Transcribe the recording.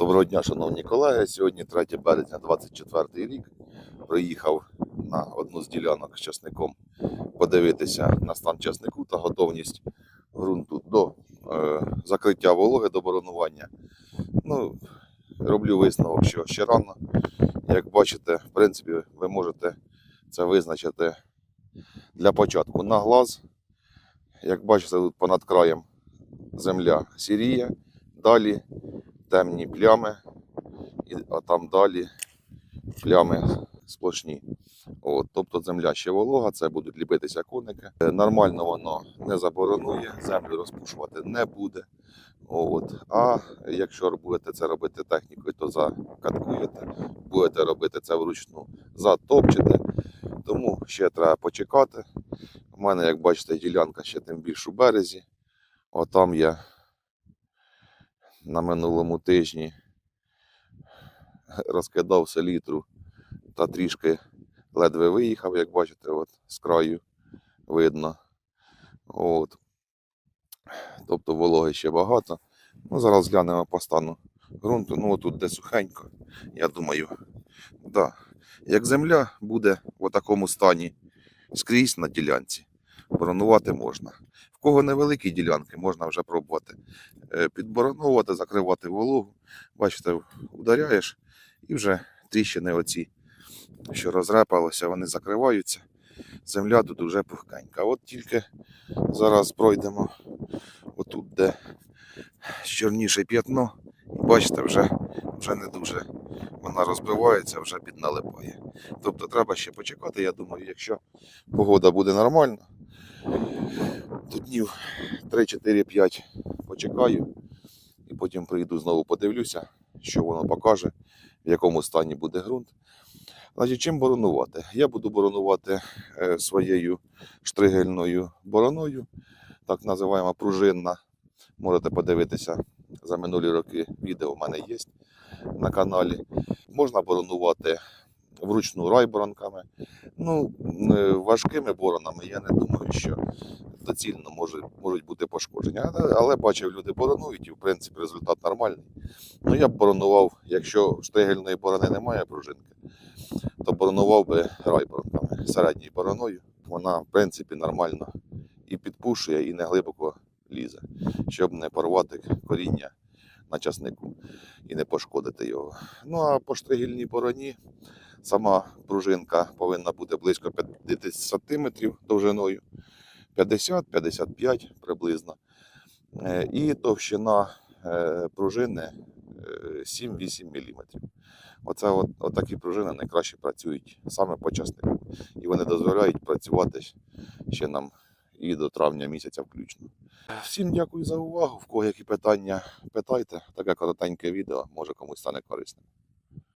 Доброго дня, шановні колеги. Сьогодні 3 березня 24 рік. Приїхав на одну з ділянок з часником подивитися на стан часнику та готовність ґрунту до е, закриття вологи, до боронування. Ну, роблю висновок, що ще рано. Як бачите, в принципі, ви можете це визначити для початку на глаз. Як бачите, тут понад краєм земля сіріє, далі темні плями, а там далі плями сплошні. От, тобто земля ще волога, це будуть ліпитися коники. Е, Нормально воно не заборонує, землю розпушувати не буде. От. А якщо будете це робити технікою, то закаткуєте, будете робити це вручну, затопчете. Тому ще треба почекати. У мене, як бачите, ділянка ще тим більш у березі. Отам я на минулому тижні розкидав селітру та трішки ледве виїхав, як бачите, от з краю видно. От. Тобто вологи ще багато. Ну, зараз глянемо по стану ґрунту. Ну, отут де сухенько, я думаю, да. як земля буде в такому стані скрізь на ділянці, боронувати можна. В кого невеликі ділянки, можна вже пробувати е, підбороновувати, закривати вологу. Бачите, ударяєш і вже тріщини оці, що розрепалося, вони закриваються. Земля тут вже пухкенька. От тільки зараз пройдемо отут, де чорніше п'ятно, бачите, вже, вже не дуже вона розбивається, вже підналипає. Тобто треба ще почекати, я думаю, якщо погода буде нормальна, днів 3-4-5 почекаю і потім прийду знову подивлюся, що воно покаже, в якому стані буде ґрунт. Значить, чим боронувати? Я буду боронувати е, своєю штригельною бороною, так називаємо пружинна. Можете подивитися за минулі роки відео в мене є на каналі. Можна боронувати вручну райборонками. Ну, важкими боронами я не думаю, що доцільно може, можуть бути пошкодження. Але, але бачив, люди боронують і в принципі результат нормальний. Ну я б боронував, якщо штригельної борони немає пружинки, то боронував би райборонками середньою бороною. Вона в принципі нормально і підпушує, і не глибоко лізе, щоб не порвати коріння на часнику і не пошкодити його. Ну а по штригельній бороні сама пружинка повинна бути близько 50 см довжиною, 50-55 приблизно. Е, І товщина е, пружини е, 7-8 мм. Оце от, от такі пружини найкраще працюють саме по часнику. І вони дозволяють працювати ще нам і до травня місяця включно. Всім дякую за увагу. В кого які питання питайте. Таке коротеньке відео може комусь стане корисним.